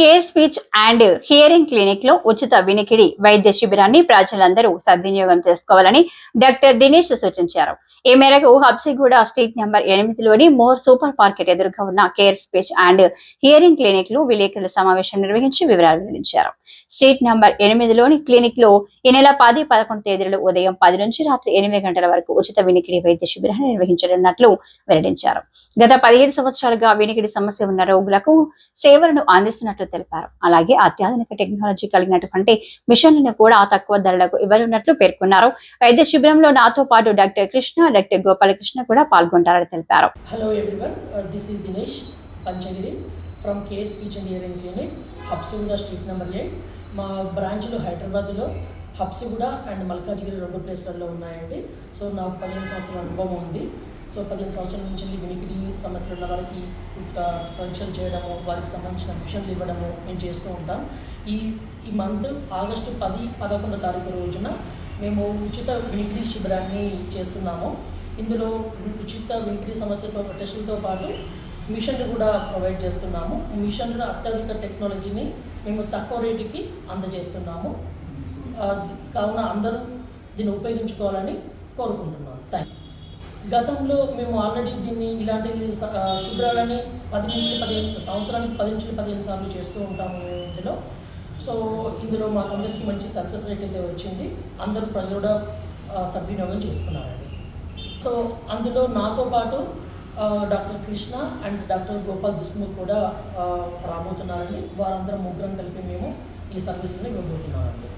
Care speech and Hearing క్లినిక్లో ఉచిత వినికిడి వైద్య శిబిరాన్ని ప్రజలందరూ సద్వినియోగం చేసుకోవాలని డాక్టర్ దినేష్ సూచించారు. ఈ మేరకు హబ్సిగూడ స్ట్రీట్ నెంబర్ ఎనిమిదిలోని మోర్ సూపర్ మార్కెట్ ఎదురుగా ఉన్న కేర్ స్పీచ్ అండ్ హియరింగ్ క్లినిక్లో విలేకరుల సమావేశం నిర్వహించి వివరాలు వెల్లడించారు స్ట్రీట్ నంబర్ ఎనిమిదిలోని క్లినిక్లో ఈ నెల పది పదకొండు తేదీలలో ఉదయం పది నుంచి రాత్రి ఎనిమిది గంటల వరకు ఉచిత వినికిడి వైద్య శిబిరాన్ని నిర్వహించనున్నట్లు వెల్లడించారు. గత పదిహేడు సంవత్సరాలుగా వినికిడి సమస్య ఉన్న రోగులకు సేవలను అందిస్తున్నట్లు తెలిపారు. అలాగే అత్యాధునిక టెక్నాలజీ కలిగినటువంటి మిషన్లను కూడా తక్కువ ధరలకు ఇవ్వనున్నట్లు పేర్కొన్నారు. వైద్య శిబిరంలో నాతో పాటు డాక్టర్ కృష్ణ డాక్టర్ గోపాలకృష్ణ కూడా పాల్గొంటారని తెలిపారు. Hello everyone this is Dinesh Panchagiri from care speech and hearing clinic Habsiguda street number eight. మా బ్రాంచ్లు హైదరాబాద్లో హబ్సిగూడ అండ్ మల్కాజ్గిరి రెండు ప్లేస్లలో ఉన్నాయండి. సో నాకు పదిహేను సంవత్సరాల అనుభవం ఉంది. సో పదిహేను సంవత్సరాల నుంచి వినికిడి సమస్యలు ఉన్న వారికి పరీక్షలు చేయడము వారికి సంబంధించిన మిషన్లు ఇవ్వడము మేము చేస్తూ ఉంటాం. ఈ ఈ మంత్ ఆగస్టు పది పదకొండో తారీఖు రోజున మేము ఉచిత వినికిడి శిబిరాన్ని చేస్తున్నాము. ఇందులో ఉచిత వినికిడి సమస్యతో టెస్టులతో పాటు మిషన్లు కూడా ప్రొవైడ్ చేస్తున్నాము. మిషన్లు అత్యధిక టెక్నాలజీని మేము తక్కువ రేటుకి అందజేస్తున్నాము. కావున అందరూ దీన్ని ఉపయోగించుకోవాలని కోరుకుంటున్నాను. థ్యాంక్ గతంలో మేము ఆల్రెడీ దీన్ని ఇలాంటి స- శిబిరాలని పది నుంచి పదిహేను సంవత్సరానికి పది నుంచి పదిహేను సార్లు చేస్తూ ఉంటాము మేము ఇందులో. సో ఇందులో మాకు అందరికీ మంచి సక్సెస్ రేట్ అయితే వచ్చింది. అందరూ ప్రజలు కూడా సద్వినియోగం చేసుకున్నారండి. సో అందులో నాతో పాటు doctor Krishna and doctor Gopal Bismukh కూడా రాబోతున్నారని రాబోతున్నారండి. వారందరం ముగ్గురం కలిపి మేము ఈ సర్వీస్ని ఇవ్వబోతున్నామండి.